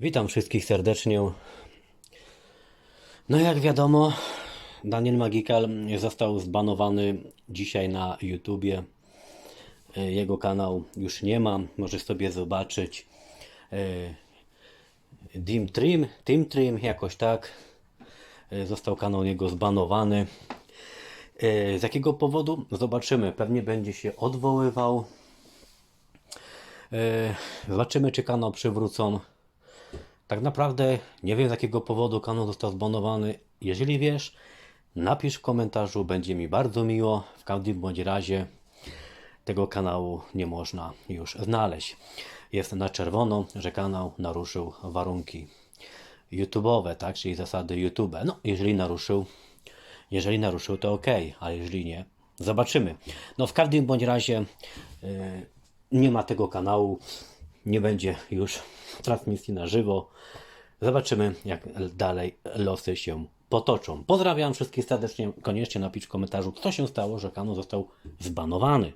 Witam wszystkich serdecznie. No jak wiadomo, Daniel Magikal został zbanowany dzisiaj na YouTubie. Jego kanał już nie ma, możesz sobie zobaczyć. E, Dim Trim, Trim, jakoś tak. E, Został kanał jego zbanowany. E, Z jakiego powodu? Zobaczymy. Pewnie będzie się odwoływał. Zobaczymy, czy kanał przywrócą. Tak naprawdę nie wiem z jakiego powodu kanał został zbanowany. Jeżeli wiesz, napisz w komentarzu, będzie mi bardzo miło. W każdym bądź razie tego kanału nie można już znaleźć. Jest na czerwono, że kanał naruszył warunki YouTube'owe, tak, czyli zasady YouTube. No, jeżeli naruszył, jeżeli naruszył, to ok, a jeżeli nie, zobaczymy. No, w każdym bądź razie yy, nie ma tego kanału, nie będzie już transmisji na żywo. Zobaczymy, jak dalej losy się potoczą. Pozdrawiam wszystkich serdecznie. Koniecznie napisz w komentarzu, co się stało, że kanał został zbanowany.